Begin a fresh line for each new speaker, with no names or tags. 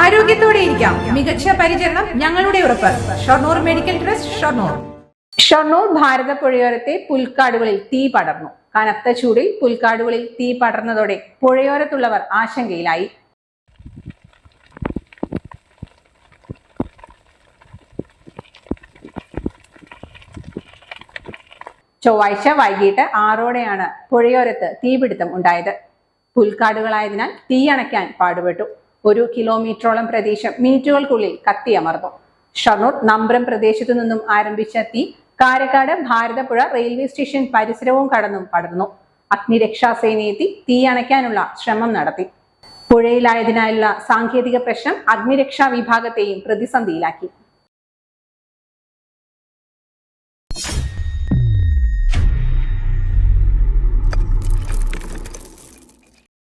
ആരോഗ്യത്തോടെ ഇരിക്കാം. മികച്ച പരിചരണം ഞങ്ങളുടെ ഉറപ്പ്. Shoranur medical trust Shoranur.
Shoranur ഭാരതപ്പുഴയോരത്തെ പുൽക്കാടുകളിൽ തീ പടർന്നു. കനത്ത ചൂടിൽ പുൽക്കാടുകളിൽ തീ പടർന്നതോടെ പുഴയോരത്തുള്ളവർ ആശങ്കയിലായി. ചൊവ്വാഴ്ച വൈകിട്ട് ആറോടെയാണ് പുഴയോരത്ത് തീപിടുത്തം ഉണ്ടായത്. പുൽക്കാടുകളായതിനാൽ തീയണയ്ക്കാൻ പാടുപെട്ടു. ഒരു കിലോമീറ്ററോളം പ്രദേശം മിനിറ്റുകൾക്കുള്ളിൽ കത്തിയമർന്നു. ഷൊർണൂർ നമ്പ്രം പ്രദേശത്തു നിന്നും ആരംഭിച്ച തീ കാരക്കാട് ഭാരതപ്പുഴ റെയിൽവേ സ്റ്റേഷൻ പരിസരവും കടന്നും പടർന്നു. അഗ്നിരക്ഷാസേനയെത്തി തീ അണയ്ക്കാനുള്ള ശ്രമം നടത്തി. പുഴയിലായതിനാലുള്ള സാങ്കേതിക പ്രശ്നം അഗ്നിരക്ഷാ വിഭാഗത്തെയും പ്രതിസന്ധിയിലാക്കി.